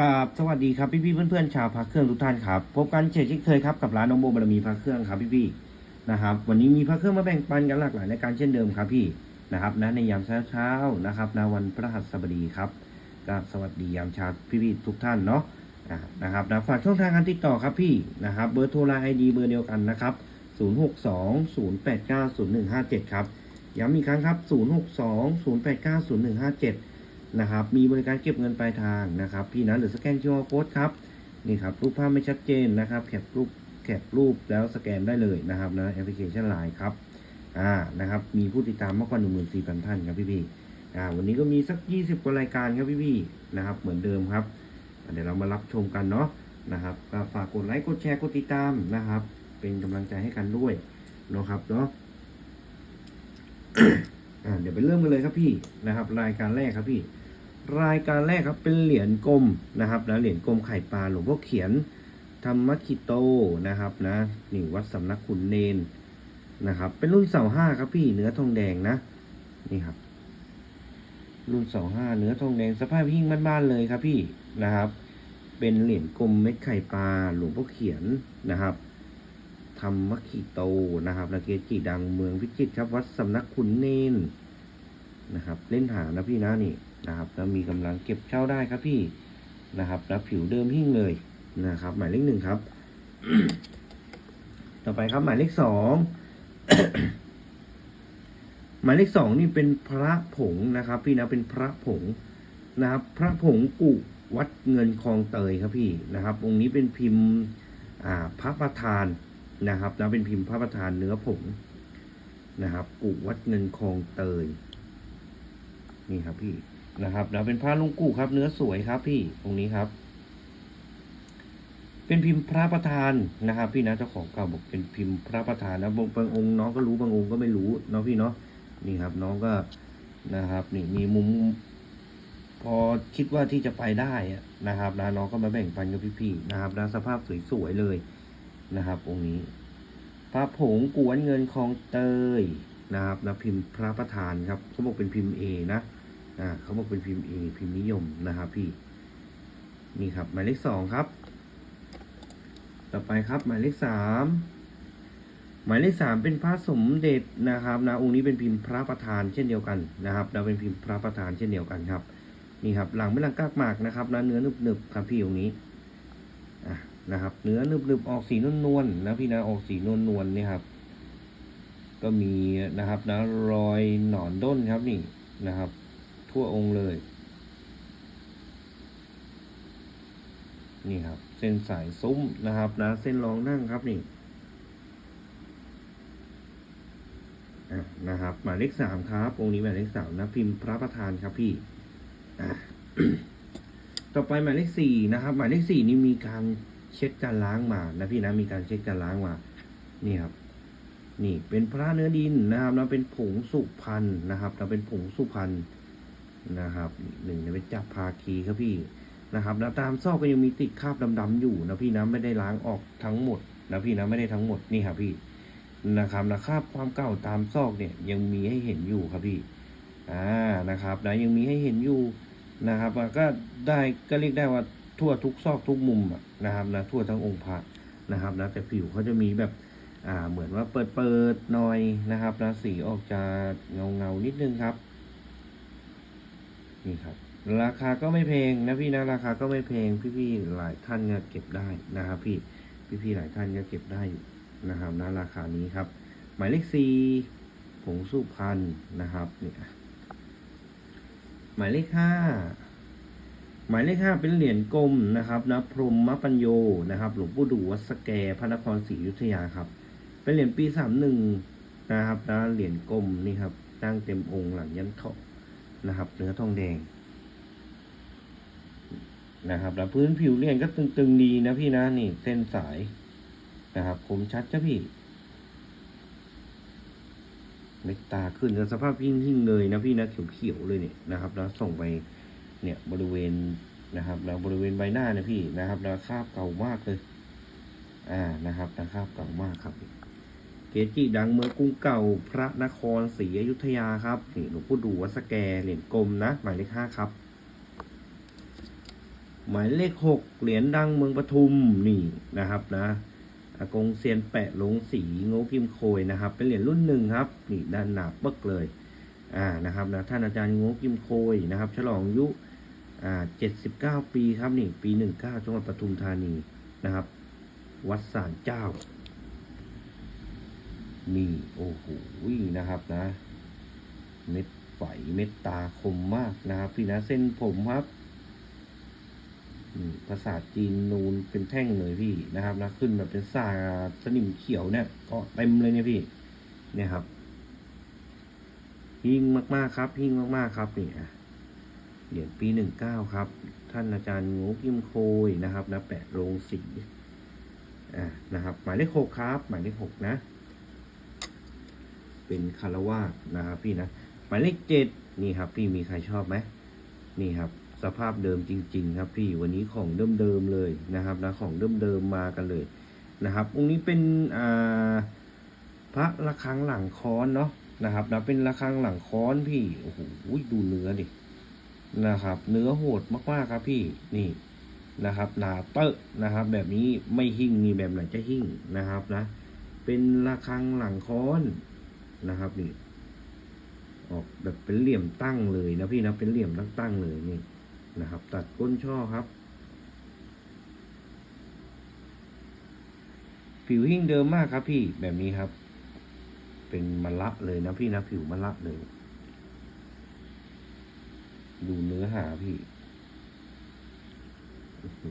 กับสวัสดีครับพี่พี่เพื่อนๆชาวพระเครื่องทุกท่านครับพบกันเช่นเคยครับกับร้านน้องโบบารมีพระเครื่องครับพี่พี่นะครับวันนี้มีพระเครื่องมาแบ่งปันกันหลากหลายรายการเช่นเดิมครับพี่นะครับนะในยามเช้าๆนะครับนะวันพฤหัสบดีครับก็สวัสดียามเช้าพี่พี่ทุกท่านเนาะนะครับนะฝากช่องทางการติดต่อครับพี่นะครับเบอร์โทรไลน์ไอดีเบอร์เดียวกันนะครับ0620890157ครับย้ำอีกครั้งครับ 0620890157 นะครับ มีบริการเก็บเงินปลายทางนะครับ พี่นะหรือสแกน QR code ครับนี่ครับรูปภาพไม่ชัดเจนนะครับแคปรูปแคปรูปแล้วสแกนได้เลยนะครับนะแอปพลิเคชันไลน์ครับอ่านะครับมีผู้ติดตามมากกว่า 14,000 ท่านครับพี่พี่ๆอ่าวันนี้ก็มีสัก 20กว่ารายการครับพี่พี่ๆนะครับเหมือนเดิมครับเดี๋ยวเรามารับชมกันเนาะนะครับก็ฝากกดไลค์กดแชร์กดติดตามนะครับ เป็นกำลังใจให้กันด้วยเนาะครับเนาะเดี๋ยวไปเริ่มกันเลยครับพี่นะครับ รายการแรกครับพี่ รายการแรกครับเป็นเหรียญกลมนะครับนะเหรียญกลมไข่ปลาหลวงพ่อเขียนธรรมคิโตนะครับนะนี่วัดสำนักขุนเนนนะครับ เป็นรุ่นเสาห้าครับพี่เนื้อทองแดงนะนี่ครับ รุ่นเสาห้าเนื้อทองแดงสภาพหิ้งบ้านๆเลยครับพี่นะครับ เป็นเหรียญกลมเม็ดไข่ปลาหลวงพ่อเขียนนะครับธรรมคิโตนะครับนะเกจิดังเมืองพิจิตรครับ วัดสำนักขุนเนนนะครับ เล่นหานะพี่นะนี่ นะครับ แล้วมีกำลังเก็บเช่าได้ครับพี่นะครับแล้วผิวเดิมหิ้งเลยนะครับ หมายเลขหนึ่งครับ ต่อไปครับหมายเลขสองหมายเลขสองนี่เป็นพระผงนะครับ พี่นะเป็นพระผงนะครับ พระผงกุวัดเงินคลองเตยครับพี่นะครับ องค์นี้เป็นพิมพ์อ่าพระประธานนะครับนะเป็นพิมพ์พระประธานเนื้อผงนะครับกุวัดเงินคลองเตยนี่ครับพี่ นะครับแล้วเป็นพระลุงกุครับ เนื้อสวยครับ พี่องค์นี้ครับ เป็นพิมพ์พระประธานนะครับ พี่นะเจ้าของเก่าบอกเป็นพิมพ์พระประธานนะบางบางองค์น้องก็รู้บางองค์ก็ไม่รู้เนาะพี่เนาะนี่ครับ น้องก็นะครับ นี่มีมุม พอคิดว่าที่จะไปได้อะนะครับนะน้องก็มาแบ่งปันกับพี่ๆนะครับนะสภาพสวยๆเลยนะครับ องค์นี้ พระผงกวนเงินคลองเตยนะครับนะพิมพ์พระประธานครับเขาบอกเป็นพิมพ์เอนะ อ่าเขาบอกเป็นพิมพ์เอพิมพ์นิยมนะครับพี่ นี่ครับหมายเลขสองครับ ต่อไปครับหมายเลขสามหมายเลขสามเป็นพระสมเด็จนะครับนะองค์นี้เป็นพิมพ์พระประธานเช่นเดียวกันนะครับเราเป็นพิมพ์พระประธานเช่นเดียวกันครับ นี่ครับหลังไม่หลังกากหมากนะครับนะเนื้อหนึบๆครับพี่องค์นี้อะนะครับ เนื้อหนึบๆออกสีนวลๆนะพี่นะออกสีนวลๆเนี่ครับ ก็มีนะครับนะรอยหนอนด้นครับนี่นะครับ ทั่วองค์เลย นี่ครับ เส้นสายซุ้มนะครับนะ เส้นรองนั่งครับนี่อะนะครับหมายเลขสามครับองค์นี้หมายเลขสามนะพิมพ์พระประธานครับพี่ต่อไปหมายเลขสี่นะครับ หมายเลขสี่นี่มีการเช็คการล้างมานะพี่นะมีการเช็คการล้างมา นี่ครับ นี่เป็นพระเนื้อดินนะครับนะเป็นผงสุพรรณนะครับนะเป็นผงสุพรรณ นะครับหนึ่งในเป็นจับภาคีครับพี่นะครับแล้วตามซอกก็ยังมีติดคราบดำๆอยู่นะพี่นะไม่ได้ล้างออกทั้งหมดนะพี่นะไม่ได้ทั้งหมดนี่ครับพี่นะครับนะคราบความเก่าตามซอกเนี่ยยังมีให้เห็นอยู่ครับพี่อ่านะครับนะยังมีให้เห็นอยู่นะครับก็ได้ก็เรียกได้ว่าทั่วทุกซอกทุกมุมนะครับนะทั่วทั้งองค์พระนะครับนะแต่ผิวเขาจะมีแบบอ่าเหมือนว่าเปิดเปิดๆหน่อยนะครับนะสีออกจะเงาเงาๆนิดนึงครับ นี่ครับ ราคาก็ไม่แพงนะพี่นะราคาก็ไม่แพงพี่ๆหลายท่านก็เก็บได้นะครับพี่พี่ๆหลายท่านก็เก็บได้อยู่นะครับนะราคานี้ครับ หมายเลขสี่ผงสุพรรณนะครับเนี่ยหมายเลขห้าหมายเลขห้าเป็นเหรียญกลมนะครับนะพรหมปัญโยนะครับ หลวงปู่ดูวัดสแกพระนครศรีอยุธยาครับ เป็นเหรียญปีสามหนึ่งนะครับนะเหรียญกลมนี่ครับตั้งเต็มองค์หลังยันเถาะ นะครับ เนื้อทองแดงนะครับ แล้วพื้นผิวเรียญก็ตึงๆดีนะพี่นะนี่เส้นสายนะครับคมชัดจ้ะพี่เม็ดตาขึ้นกันสภาพหิ่งๆเลยนะพี่นะเขียวๆเลยเนี่ยนะครับ แล้วส่งไปเนี่ยบริเวณนะครับ แล้วบริเวณใบหน้าเนี่ยพี่นะครับ แล้วคราบเก่ามากเลย อ่านะครับนะครับเก่ามากครับ เกจิดังเมืองกรุงเก่า พระนครศรีอยุธยาครับนี่หลวงปู่ดูวัดสแกเหรียญกลมนะ หมายเลขห้าครับ หมายเลขหกเหรียญดังเมืองปทุมนี่นะครับนะอากงเซียนแปะลงสีโง่กิมโคยนะครับ เป็นเหรียญรุ่นหนึ่งครับ นี่ด้านหนาเปึกเลยอ่านะครับนะท่านอาจารย์โง่กิมโคยนะครับ ฉลองอายุอ่าเจ็ดสิบเก้าปีครับนี่ ปีหนึ่งเก้าจังหวัดปทุมธานีนะครับ วัดสารเจ้า นี่โอ้โหนะครับนะ เม็ดไฝเม็ดตาคมมากนะครับ พี่นะเส้นผมครับอืมภาษาจีนนูนเป็นแท่งเลยพี่นะครับนะขึ้นแบบเป็นสาสนิมเขียวเนี่ยก็เต็มเลยเนี่ยพี่ เนี่ยครับหิ่งมากๆครับหิ่งมากๆครับนี่อะเหรียญปีหนึ่งเก้าครับ ท่านอาจารย์งูกิมโคยนะครับนะแปะโรงสีอ่านะครับ หมายเลขหกครับ หมายเลขหกนะ เป็นคารวาสนะครับพี่นะหมายเลขเจ็ดนี่ครับพี่มีใครชอบไหมนี่ครับสภาพเดิมจริง ๆ ครับพี่วันนี้ของเดิมๆเลยนะครับนะของเดิมๆมากันเลยนะครับองค์นี้เป็นอ่าพระระฆังหลังค้อนเนาะนะครับนะเป็นระฆังหลังค้อนพี่โอ้โหดูเนื้อดินะครับ เนื้อโหดมากๆครับพี่นี่นะครับหนาเตอะนะครับ แบบนี้ไม่หิ่งนี่แบบไหนจะหิ่งนะครับนะ เป็นระฆังหลังค้อน นะครับนี่ออกแบบเป็นเหลี่ยมตั้งเลยนะพี่นะเป็นเหลี่ยมตั้งตั้งเลยนี่นะครับ ตัดก้นช่อครับ ผิวหิ้งเดิมมากครับพี่แบบนี้ครับ เป็นมะละเลยนะพี่นะผิวมะละเลย ดูเนื้อหาพี่โอ้โห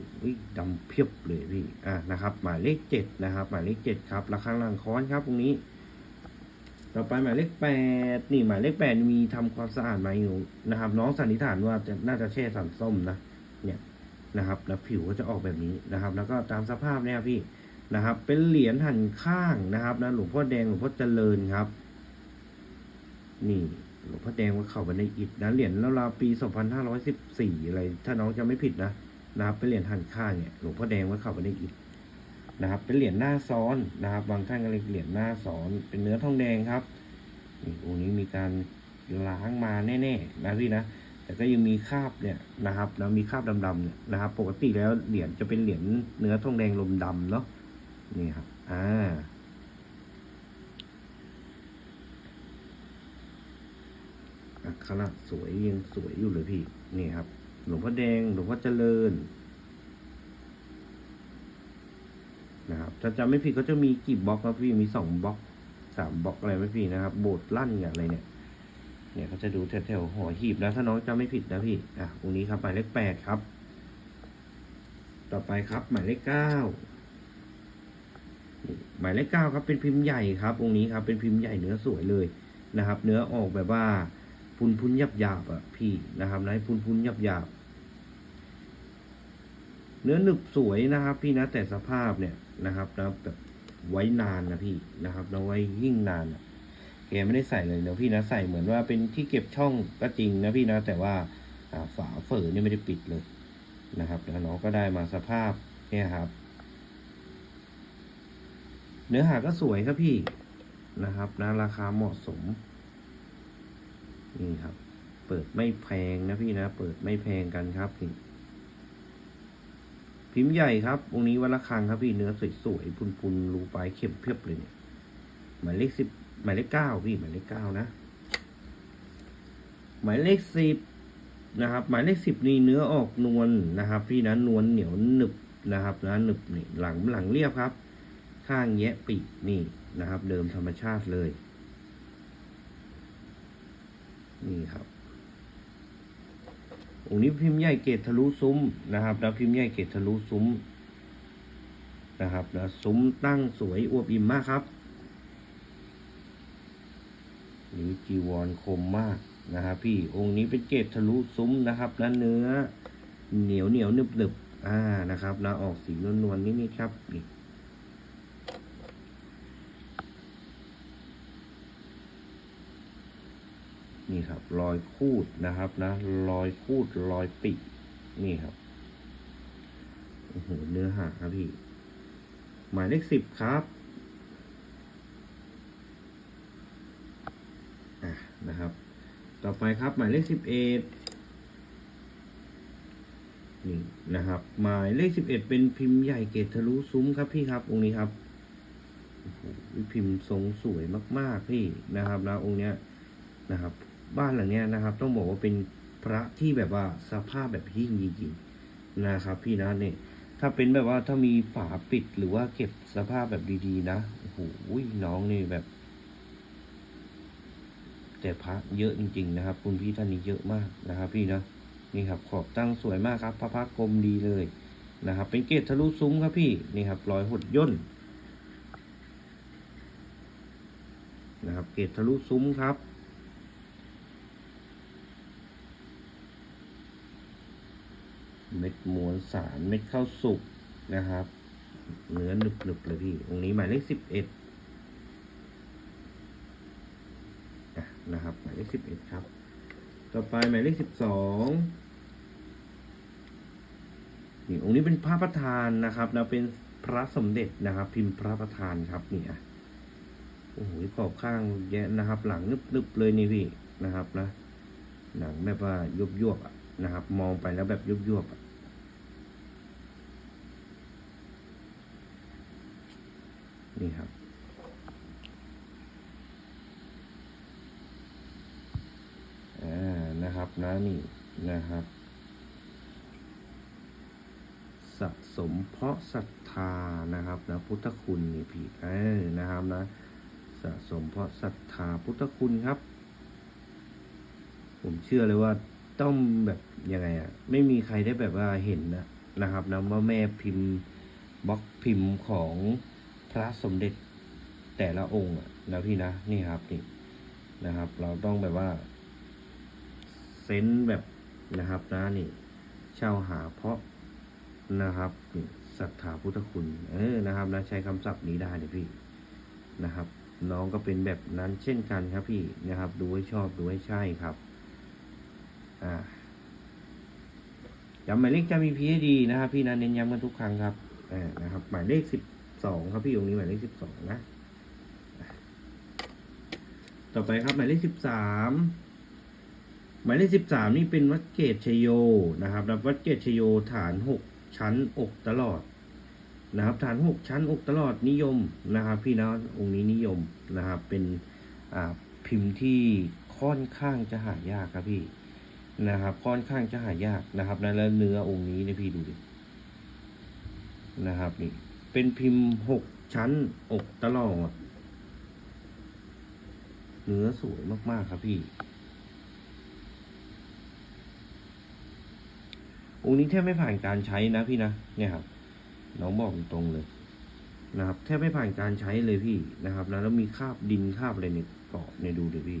ดำเพียบเลยพี่ อะนะครับ หมายเลขเจ็ดนะครับ หมายเลขเจ็ดครับระฆังลังค้อนครับตรงนี้ ต่อไปหมายเลขแปดนี่หมายเลขแปดมีทำความสะอาดไหมอยู่นะครับ น้องสันนิษฐานว่าจะน่าจะแช่สารส้มนะเนี่ยนะครับ แล้วผิวก็จะออกแบบนี้นะครับ แล้วก็ตามสภาพเนี่ยพี่นะครับ เป็นเหรียญหันข้างนะครับนะหลวงพ่อแดงหลวงพ่อเจริญครับ นี่หลวงพ่อแดงว่าเข้าไปในอิฐนะเหรียญราวๆปี2514อยสิบสี่อะไรถ้าน้องจะไม่ผิดนะนะครับเป็นเหรียญหันข้างเนี่ยหลวงพ่อแดงว่าเข้าไปในอิฐ นะครับ เป็นเหรียญหน้าซ้อนนะครับ บางท่านก็เรียกเหรียญหน้าซ้อน เป็นเนื้อทองแดงครับนี่องค์นี้มีการล้างมาแน่ๆนะพี่นะ แต่ก็ยังมีคราบเนี่ยนะครับแล้วมีคราบดำๆเนี่ยนะครับ ปกติแล้วเหรียญจะเป็นเหรียญเนื้อทองแดงลมดำเนาะนี่ครับอ่าอักขระสวยยังสวยอยู่เลยพี่ นี่ครับ หลวงพ่อแดง หลวงพ่อเจริญ นะครับถ้าจำไม่ผิดก็จะมีกี่บล็อกนะพี่มีสองบล็อกสามบล็อกอะไรไหมพี่นะครับ โบสถ์ลั่นอย่างไรเนี่ย เนี่ยเขาจะดูแถวๆหอหีบนะถ้าน้องจำไม่ผิดนะพี่อะตรงนี้ครับหมายเลขแปดครับ ต่อไปครับ หมายเลขเก้าหมายเลขเก้าครับเป็นพิมพ์ใหญ่ครับองนี้ครับ เป็นพิมพ์ใหญ่เนื้อสวยเลยนะครับ เนื้อออกแบบว่าพุนพุนหยับหยาบอะพี่นะครับนะพุนพุนหยับหยาบ เนื้อหนึบสวยนะครับ พี่นะแต่สภาพเนี่ยนะครับนะแบบไว้นานนะพี่นะครับแล้วไว้ยิ่งนานแกไม่ได้ใส่เลยเดี๋ยวพี่นะใส่เหมือนว่าเป็นที่เก็บช่องก็จริงนะพี่นะแต่ว่าฝาเฝอนี่ไม่ได้ปิดเลยนะครับแล้วน้องก็ได้มาสภาพเนี่ยครับ เนื้อหาก็สวยครับพี่นะครับนะราคาเหมาะสมนี่ครับ เปิดไม่แพงนะพี่นะ เปิดไม่แพงกันครับนี่ พิมพ์ใหญ่ครับองค์นี้วันละครังครับพี่เนื้อสวยๆพุนๆรูปลายเข้มเพียบเลยเนี่ยหมายเลขสิบหมายเลขเก้าพี่หมายเลขเก้านะหมายเลขสิบนะครับ หมายเลขสิบนี่เนื้อออกนวลนะครับ พี่นะนวลเหนียวหนึบนะครับนะหนึบนี่หลังหลังเรียบครับ ข้างแยะปีกนี่นะครับ เดิมธรรมชาติเลย นี่ครับ องค์นี้พิมพ์ใหญ่เกตทะลุซุ้มนะครับแล้วพิมพ์ใหญ่เกตทะลุซุ้มนะครับแล้วซุ้มตั้งสวยอวบอิ่มมากครับนี่จีวรคมมากนะครับพี่องค์นี้เป็นเกตทะลุซุ้มนะครับ แล้วเนื้อเหนียวเหนียวหนึบหนึบอ่านะครับแล้วออกสีนวลนวลๆนิดๆครับนี่ นี่ครับรอยคูดนะครับนะรอยคูดรอยปินี่ครับโอ้โหเนื้อหาครับพี่ หมายเลขสิบครับอะนะครับ ต่อไปครับหมายเลขสิบเอ็ดนี่นะครับ หมายเลขสิบเอ็ดเป็นพิมพ์ใหญ่เกตทะลุซุ้มครับพี่ครับองค์นี้ครับโอ้โหพิมพ์ทรงสวยมาก ๆ พี่นะครับนะองค์เนี้ยนะครับ บ้านหลังเนี้ยนะครับ ต้องบอกว่าเป็นพระที่แบบว่าสภาพแบบยิ่งจริงๆนะครับ พี่นะเนี่ยถ้าเป็นแบบว่าถ้ามีฝาปิดหรือว่าเก็บสภาพแบบดีๆ นะโอ้โหน้องนี่แบบ แต่พระเยอะจริง ๆ นะครับ คุณพี่ท่านนี้เยอะมากนะครับ พี่นะนี่ครับขอบตั้งสวยมากครับพระพักกลมดีเลยนะครับ เป็นเกตทะลุซุ้มครับพี่นี่ครับรอยหดย่นนะครับ เกตทะลุซุ้มครับ เม็ดมวลสารเม็ดข้าวสุกนะครับ เนื้อหนึบๆเลยพี่องค์นี้หมายเลขสิบเอ็ดนะครับหมายเลขสิบเอ็ดครับ ต่อไปหมายเลขสิบสองนี่องค์นี้เป็นพระประธานนะครับ แล้วเป็นพระสมเด็จนะครับ พิมพ์พระประธานครับนี่อะโอ้โหขอบข้างแยะนะครับ หลังนึบๆเลยนี่พี่นะครับนะหนังแบบว่ายุบยวบๆอะนะครับ มองไปแล้วแบบยุบยวบๆอะ นี่ครับ อ่า นะครับนะนี่นะครับ สะสมเพราะศรัทธานะครับนะพุทธคุณนี่พี่เออนะครับนะ สะสมเพราะศรัทธาพุทธคุณครับ ผมเชื่อเลยว่าต้องแบบยังไงอะไม่มีใครได้แบบว่าเห็นนะนะครับนะว่าแม่พิมพ์บล็อกพิมพ์ของ พระสมเด็จแต่ละองค์นะพี่นะนี่ครับนี่นะครับ เราต้องแบบว่าเซนแบบนะครับนะนี่เช่าหาเพราะนะครับศรัทธาพุทธคุณ เออนะครับนะใช้คำศัพท์นี้ได้เลยพี่นะครับ น้องก็เป็นแบบนั้นเช่นกันครับพี่นะครับ ดูให้ชอบดูให้ใช่ครับอ่าย้ำหมายเลขจะมีพีให้ดีนะครับ พี่นะเน้นย้ำกันทุกครั้งครับอ่านะครับ หมายเลขสิบ สองครับพี่องค์นี้หมายเลขสิบสองนะ ต่อไปครับหมายเลขสิบสามหมายเลขสิบสามนี่เป็นวัดเกตชโยนะครับแล้ววัดเกตชโยฐานหกชั้นอกตลอดนะครับฐานหกชั้นอกตลอดนิยมนะครับ พี่นะองค์นี้นิยมนะครับ เป็นอ่าพิมพ์ที่ค่อนข้างจะหายากครับพี่นะครับ ค่อนข้างจะหายากนะครับแล้วเนื้อองค์นี้เนี่ยพี่ดูดินะครับนี่ เป็นพิมพ์หกชั้นอกตลอดเนื้อสวยมาก ๆ ครับพี่ องค์นี้แทบไม่ผ่านการใช้นะพี่นะ เนี่ยครับ น้องบอกตรงเลย นะครับ แทบไม่ผ่านการใช้เลยพี่นะครับนะแล้วมีคราบดินคราบอะไรเนี่ยเกาะเนี่ยดูเดี๋ยวพี่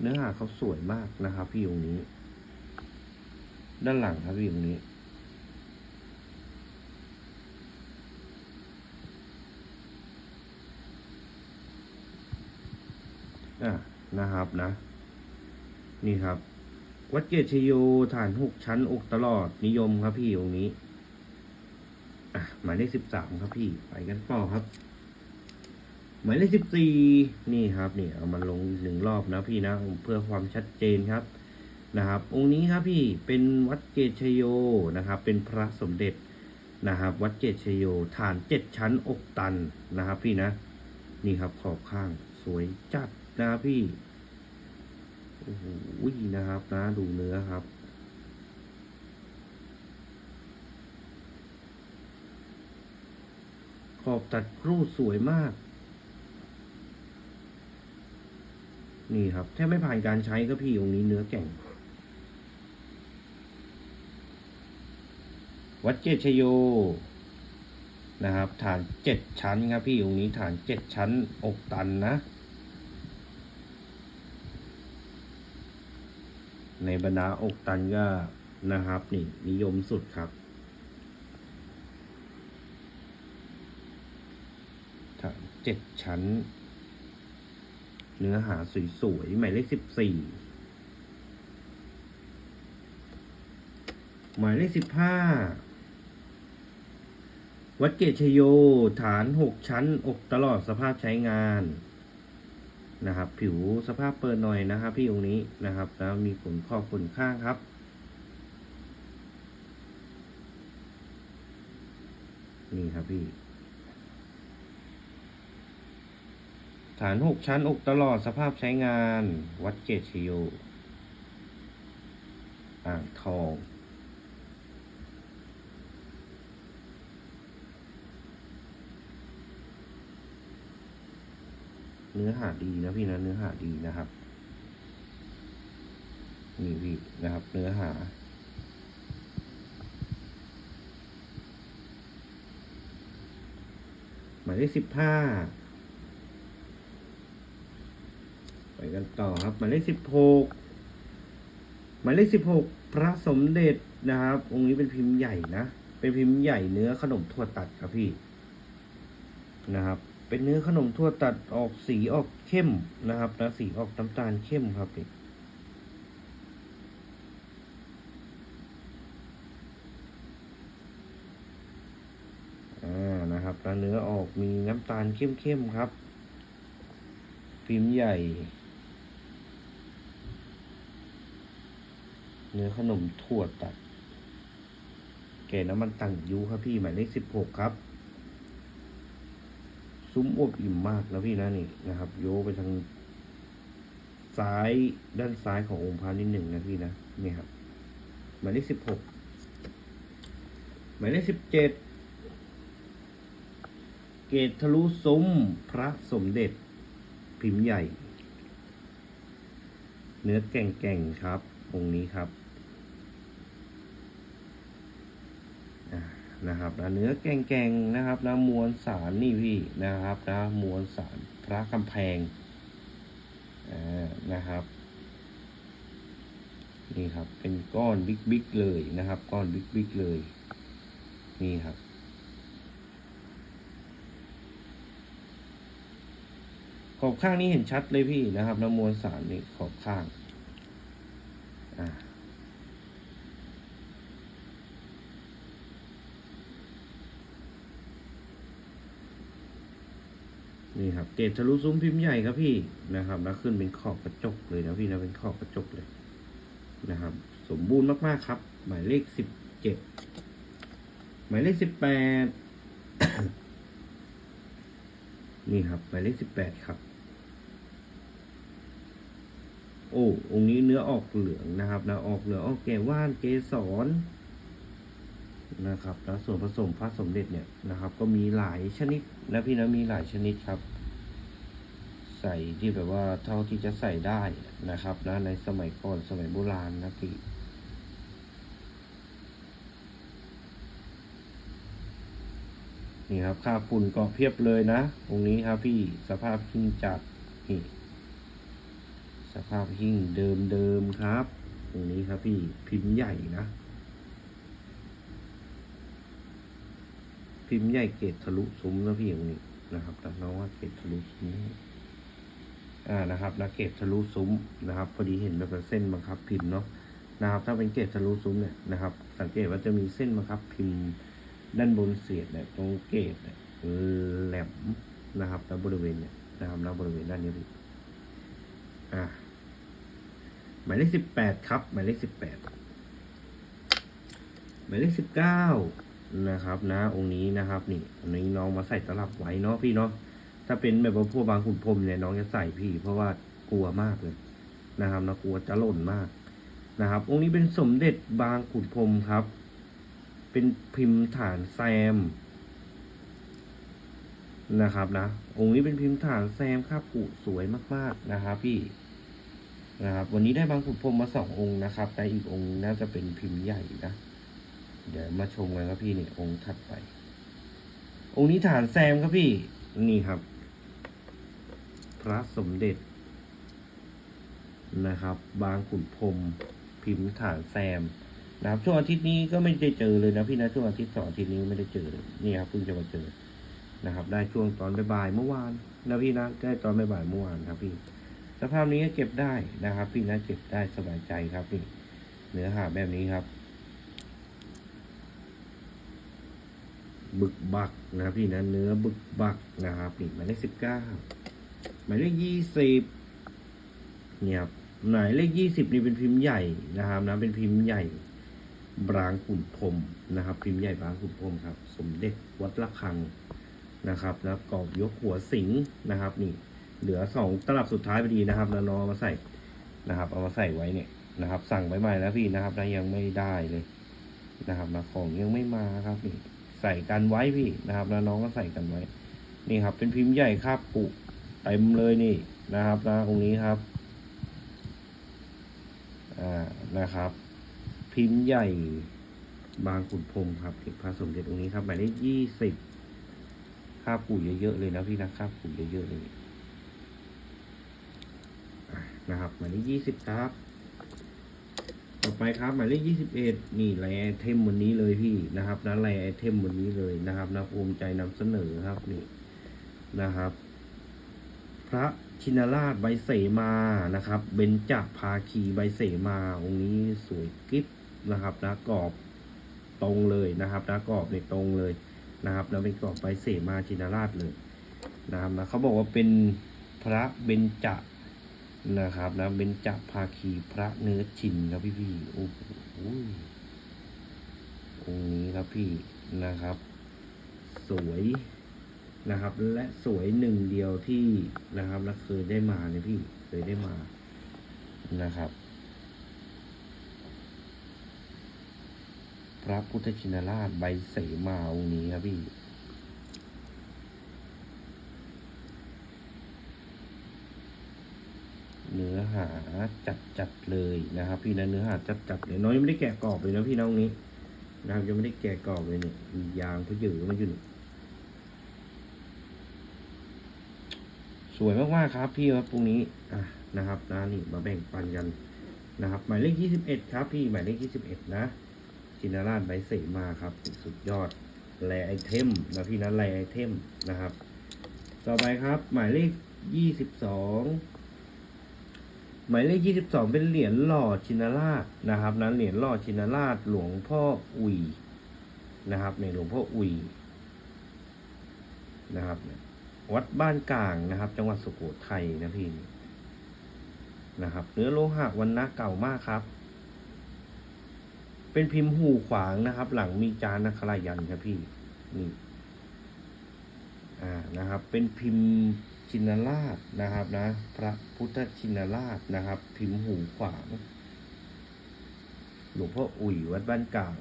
เนื้อหาเขาสวยมากนะครับ พี่องค์นี้ ด้านหลังครับพี่องค์นี้ อะนะครับนะ นี่ครับ วัดเกตชโยฐานหกชั้นอกตลอดนิยมครับพี่องค์นี้ อะหมายเลขสิบสามครับพี่ไปกันต่อครับ หมายเลขสิบสี่นี่ครับนี่เอามาลงหนึ่งรอบนะพี่นะเพื่อความชัดเจนครับนะครับ องค์นี้ครับพี่เป็นวัดเกตชโยนะครับ เป็นพระสมเด็จนะครับ วัดเกตชโยฐานเจ็ดชั้นอกตันนะครับ พี่นะ นี่ครับขอบข้างสวยจัด นะครับพี่ โอ้โหนะครับนะดูเนื้อครับ ขอบตัดรูดสวยมาก นี่ครับ แทบไม่ผ่านการใช้ก็พี่องค์นี้เนื้อแก่ง วัดเจชโยนะครับ ฐานเจ็ดชั้นครับพี่องค์นี้ฐานเจ็ดชั้นอกตันนะ ในบรรดาอกตันก็นะครับนี่นิยมสุดครับฐานเจ็ดชั้น เนื้อหาสวยๆหมายเลขสิบสี่หมายเลขสิบห้าวัดเกตชโย ฐานหกชั้น อกตลอดสภาพใช้งาน นะครับ ผิวสภาพเปิดหน่อยนะครับ พี่องค์นี้นะครับแล้วมีขนครอบขนข้างครับ นี่ครับพี่ ฐานหกชั้นอกตลอดสภาพใช้งาน วัดเกตชโยอ่างทอง เนื้อหาดีนะพี่นะเนื้อหาดีนะครับนี่พี่นะครับ เนื้อหา หมายเลขสิบห้าไปกันต่อครับหมายเลขสิบหกหมายเลขสิบหกพระสมเด็จนะครับ องค์นี้เป็นพิมพ์ใหญ่นะ เป็นพิมพ์ใหญ่เนื้อขนมถั่วตัดครับพี่นะครับ เป็นเนื้อขนมถั่วตัดออกสีออกเข้มนะครับนะสีออกน้ำตาลเข้มครับนี่อ่านะครับแล้วเนื้อออกมีน้ำตาลเข้มๆครับพิมพ์ใหญ่ เนื้อขนมถั่วตัดแกน้ำมันตังยูครับพี่หมายเลขสิบหกครับ ซุ้มอวบอิ่มมากนะพี่นะนี่นะครับ โยไปทางซ้ายด้านซ้ายขององค์พระนิดหนึ่งนะพี่นะนี่ครับหมายเลขสิบหกหมายเลขสิบเจ็ดเกตทะลุซุ้มพระสมเด็จพิมพ์ใหญ่ เนื้อแก่งๆครับองค์นี้ครับอ่า นะครับนะเนื้อแกงๆนะครับนะมวลสารนี่พี่นะครับนะมวลสารพระกำแพงนะครับนี่ครับเป็นก้อนบิ๊กๆเลยนะครับ ก้อนบิ๊กๆเลยนี่ครับขอบข้างนี้เห็นชัดเลยพี่นะครับน้ำมวลสารนี่ขอบข้าง อ่า นี่ครับเกตทะลุซุ้มพิมพ์ใหญ่ครับพี่นะครับ แล้วขึ้นเป็นขอบกระจกเลยนะพี่นะเป็นขอบกระจกเลยนะครับ สมบูรณ์มากๆครับ หมายเลขสิบเจ็ดหมายเลขสิบแปดนี่ครับ หมายเลขสิบแปดครับ โอ้องค์นี้เนื้อออกเหลืองนะครับนะออกเหลืองออกแก่ว่านเกสร นะครับ แล้วส่วนผสมพระสมเด็จเนี่ยนะครับ ก็มีหลายชนิดนะพี่นะมีหลายชนิดครับ ใส่ที่แบบว่าเท่าที่จะใส่ได้นะครับนะในสมัยก่อนสมัยโบราณนะพี่นี่ครับค่าฝุ่นก็เพียบเลยนะตรงนี้ครับพี่สภาพหิ้งจัดนี่สภาพหิ้งเดิมเดิมๆครับ ตรงนี้ครับพี่พิมพ์ใหญ่นะ พิมพ์ใหญ่เกตทะลุซุ้มนะพี่อย่างนี้นะครับแต่น้องว่าเกตทะลุซุ้มอ่านะครับนะเกตทะลุซุ้มนะครับ พอดีเห็นแบบเป็นเส้นบังคับพิมพ์เนาะนะครับ ถ้าเป็นเกตทะลุซุ้มเนี่ยนะครับ สังเกตว่าจะมีเส้นบังคับพิมพ์ด้านบนเสียดเนี่ยตรงเกตเนี่ยแหลมนะครับแล้วบริเวณเนี่ยนะครับแล้วบริเวณด้านนี้พี่อ่าหมายเลขสิบแปดครับ หมายเลขสิบแปดหมายเลขสิบเก้า นะครับนะองค์นี้นะครับ นี่อันนี้น้องมาใส่ตลับไว้เนาะพี่เนาะถ้าเป็นแบบพวกบางขุนพรมเนี่ยน้องจะใส่พี่ เพราะว่ากลัวมากเลยนะครับนะกลัวจะหล่นมากนะครับ องค์นี้เป็นสมเด็จบางขุนพรมครับ เป็นพิมพ์ฐานแซมนะครับนะองค์นี้เป็นพิมพ์ฐานแซมครับกุสวยมากๆนะครับพี่นะครับ วันนี้ได้บางขุนพรมมาสององค์นะครับแต่อีกองค์น่าจะเป็นพิมพ์ใหญ่นะ เดี๋ยวมาชมกันครับพี่นี่องค์ถัดไป องค์นี้ฐานแซมครับพี่ นี่ครับ พระสมเด็จ นะครับ บางขุนพรมพิมพ์ฐานแซมนะครับช่วงอาทิตย์นี้ก็ไม่ได้เจอเลยนะพี่นะช่วงอาทิตย์สองอาทิตย์นี้ไม่ได้เจอเลยนี่ครับเพิ่งจะมาเจอนะครับ ได้ช่วงตอนบ่ายเมื่อวานนะพี่นะได้ตอนบ่ายเมื่อวานครับพี่ สภาพนี้ก็เก็บได้นะครับ พี่นะเก็บได้สบายใจครับพี่เนื้อหาแบบนี้ครับ บึกบักนะครับพี่นะเนื้อบึกบักนะครับนี่หมายเลขสิบเก้าหมายเลขยี่สิบเนี่ยหมายเลขยี่สิบนี่เป็นพิมพ์ใหญ่นะครับนะเป็นพิมพ์ใหญ่บางขุนพรมนะครับ พิมพ์ใหญ่บางขุนพรมครับ สมเด็จวัดระฆังนะครับแล้วกรอบยกหัวสิงห์นะครับ นี่ เหลือสองตลับสุดท้ายพอดีนะครับแล้วน้องมาใส่นะครับ เอามาใส่ไว้เนี่ยนะครับ สั่งไว้ใหม่แล้วพี่นะครับนะยังไม่ได้เลยนะครับนะของยังไม่มาครับนี่ ใส่กันไว้พี่นะครับ แล้วน้องก็ใส่กันไว้ นี่ครับ เป็นพิมพ์ใหญ่คาบปุเต็มเลยนี่นะครับนะตรงนี้ครับอ่านะครับ พิมพ์ใหญ่บางขุนพรมครับที่พระสมเด็จองค์นี้ครับหมายเลขยี่สิบค่าปู่เยอะๆเลยนะพี่นะค่าปู่เยอะๆเลยนะครับหมายเลขยี่สิบครับ ต่อไปครับหมายเลขยี่สิบเอ็ดนี่แลไอเทมวันนี้เลยพี่นะครับนะแลไอเทมวันนี้เลยนะครับนะภูมิใจนำเสนอครับนี่นะครับ พระชินราชใบเสมานะครับเบญจภาคีใบเสมาองค์นี้สวยกิ๊บนะครับนะกรอบตรงเลยนะครับนะกรอบในตรงเลยนะครับนะเป็นกรอบใบเสมาชินราชเลยนะครับนะเขาบอกว่าเป็นพระเบญจ นะครับนะเบญจภาคีพระเนื้อชินครับพี่พี่โอ้โหองนี้ครับพี่นะครับ สวยนะครับ และสวยหนึ่งเดียวที่นะครับ และเคยได้มาเนี่ยพี่เคยได้มานะครับ พระพุทธชินราชใบเสมาองค์นี้ครับพี่ เนื้อหาจัดจัดเลยนะครับ พี่นะเนื้อหาจัดจัดเลยน้อยยังไม่ได้แกะกรอบเลยนะพี่น้องนี้นะครับยังไม่ได้แกะกรอบเลยเนี่ยมียางเขาอยู่มันอยู่นี่สวยมากๆครับพี่ครับตรงนี้อะนะครับนะนี่มาแบ่งปันกันนะครับ หมายเลขยี่สิบเอ็ดครับพี่หมายเลขยี่สิบเอ็ดนะชินาราชใบเสมาครับ สุดยอดแลไอเทมนะพี่นะแลไอเทมนะครับ ต่อไปครับ หมายเลขยี่สิบสอง หมายเลขยี่สิบสองเป็นเหรียญหล่อชินราชนะครับนั้นเหรียญหล่อชินราชหลวงพ่ออุยนะครับในหลวงพ่ออุยนะครับ วัดบ้านกลางนะครับ จังหวัดสุโขทัยนะพี่นะครับ เนื้อโลหะวันนะเก่ามากครับ เป็นพิมพ์หูขวางนะครับ หลังมีจานนักลายันครับพี่นี่อ่านะครับ เป็นพิมพ์ ชินราชนะครับนะ พระพุทธชินราชนะครับ พิมพ์หูขวาง หลวงพ่ออุ่ยวัดบ้านกลาง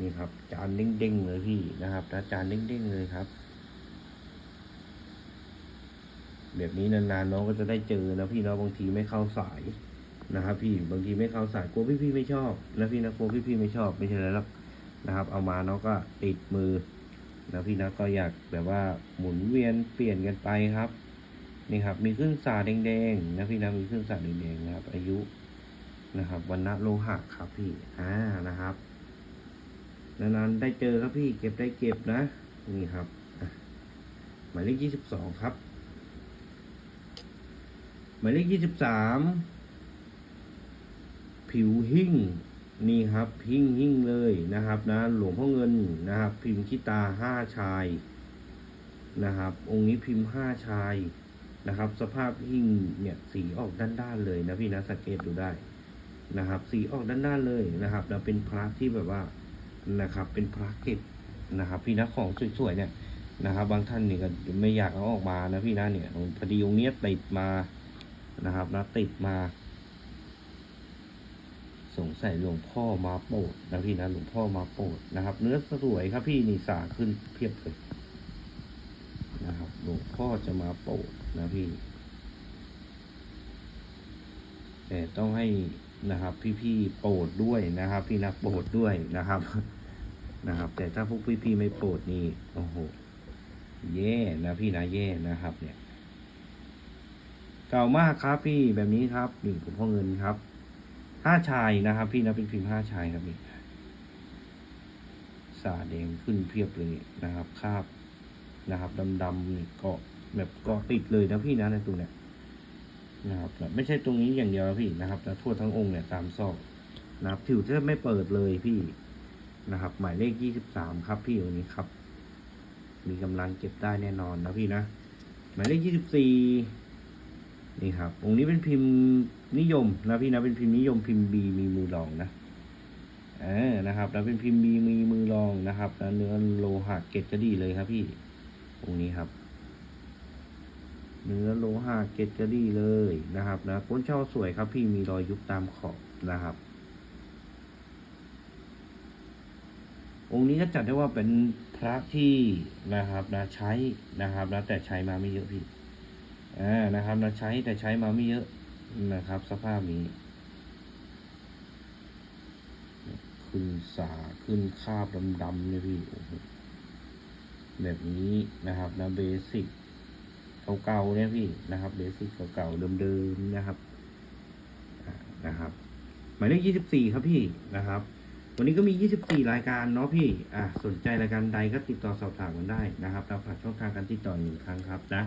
นี่ครับ จานเด้งๆเลยพี่นะครับนะจานเด้งๆเลยครับ แบบนี้นานๆน้องก็จะได้เจอนะพี่เนาะบางทีไม่เข้าสายนะครับ พี่บางทีไม่เข้าสายกลัวพี่ๆไม่ชอบนะพี่นะกลัวพี่ๆไม่ชอบไม่ใช่อะไรหรอกนะครับ เอามาเนาะก็ติดมือ นะพี่นะก็อยากแบบว่าหมุนเวียนเปลี่ยนกันไปครับ นี่ครับ มีขึ้นสาแดงๆนะพี่นะมีขึ้นสาแดงๆนะครับ อายุนะครับวันณะโลหะครับพี่อ่านะครับนานๆได้เจอครับพี่เก็บได้เก็บนะ นี่ครับหมายเลขยี่สิบสองครับ หมายเลขยี่สิบสามผิวหิ่ง นี่ครับหิ่งหิ่งเลยนะครับนะหลวงพ่อเงินนะครับ พิมพ์ขี้ตาห้าชายนะครับ องค์นี้พิมพ์ห้าชายนะครับ สภาพหิ่งเนี่ยสีออกด้านๆเลยนะพี่นะสังเกตดูได้นะครับ สีออกด้านๆเลยนะครับ แล้วเป็นพระที่แบบว่านะครับ เป็นพระเก็บนะครับ พี่นะของสวยๆเนี่ยนะครับ บางท่านเนี่ยก็ไม่อยากเอาออกมานะพี่นะเนี่ยพอดีองค์เนี้ยติดมานะครับนะติดมา สงสัยหลวงพ่อมาโปรดนะพี่นะหลวงพ่อมาโปรดนะครับ เนื้อสวยครับพี่นี่สาขึ้นเพียบเลยนะครับ หลวงพ่อจะมาโปรดนะพี่ แต่ต้องให้นะครับ พี่ๆโปรดด้วยนะครับ พี่นักโปรดด้วยนะครับนะครับ แต่ถ้าพวกพี่ๆไม่โปรดนี่โอ้โหแย่นะพี่นะแย่นะครับ เนี่ย เก่ามากครับพี่แบบนี้ครับนี่ผมพ่อเงินครับ ห้าชายนะครับ พี่นะเป็นพิมพ์ห้าชายครับนี่สาแดงขึ้นเพียบเลยนะครับคาบนะครับดำๆนี่เกาะแบบเกาะติดเลยนะพี่นะในตรงเนี้ยนะครับแต่ไม่ใช่ตรงนี้อย่างเดียวนะพี่นะครับแต่ทั่วทั้งองค์เนี่ยตามซอกนะครับผิวแทบไม่เปิดเลยพี่นะครับ หมายเลขยี่สิบสามครับ พี่องค์นี้ครับ มีกำลังเก็บได้แน่นอนนะพี่นะ หมายเลขยี่สิบสี่ นี่ครับ องค์นี้เป็นพิมพ์นิยมนะพี่นะเป็นพิมพ์นิยมพิมพ์บีมีมือรองนะเออนะครับแล้วเป็นพิมพ์บีมีมือรองนะครับแล้วเนื้อโลหะเกล็ดจะดีเลยครับพี่ องค์นี้ครับ เนื้อโลหะเกล็ดจะดีเลยนะครับนะก้นช่อสวยครับ พี่มีรอยยุบตามขอบนะครับ องค์นี้ก็จัดได้ว่าเป็นพระที่นะครับนะใช้นะครับนะแต่ใช้มาไม่เยอะพี่ อ่านะครับนะใช้แต่ใช้มาไม่เยอะนะครับ สภาพนี้ ขึ้นสาขึ้นคาบดำๆเลยพี่แบบนี้นะครับนะเบสิกเก่าๆเนี่ยพี่นะครับเบสิกเก่าๆเดิมๆนะครับนะครับหมายเลขยี่สิบสี่ครับพี่นะครับ วันนี้ก็มี24รายการเนาะพี่อะสนใจรายการใดก็ติดต่อสอบถามกันได้นะครับเราฝากช่องทางการติดต่อหนึ่งครั้งครับนะ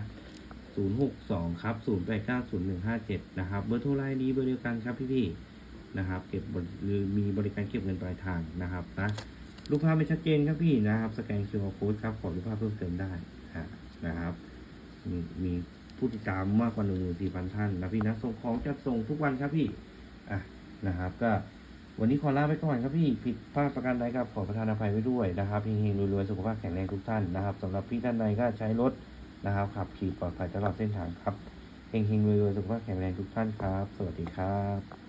062ครับ08905157นะครับเบอร์โทรไลน์ดีเบอร์เดียวกันครับพี่พี่ๆนะครับ เก็บหรือมีบริการเก็บเงินปลายทางนะครับนะรูปภาพไม่ชัดเจนครับพี่นะครับ สแกน QR code ครับขอรูปภาพเพิ่มเติมได้นะครับมีมีผู้ติดตามมากกว่า1 4 0 0 0ท่านนะพี่นะส่งของจัดส่งทุกวันครับพี่อะนะครับ ก็วันนี้ขอลาไปก่อนครับพี่ผิดพลาดประการใดครับขอประทานอภัยไว้ด้วยนะครับเฮงๆรวยๆสุขภาพแข็งแรงทุกท่านนะครับสำหรับพี่ท่านใดก็ใช้รถ นะครับขับขี่ปลอดภัยตลอดเส้นทางครับเฮงๆรวยๆสุขภาพแข็งแรงทุกท่านครับ สวัสดีครับ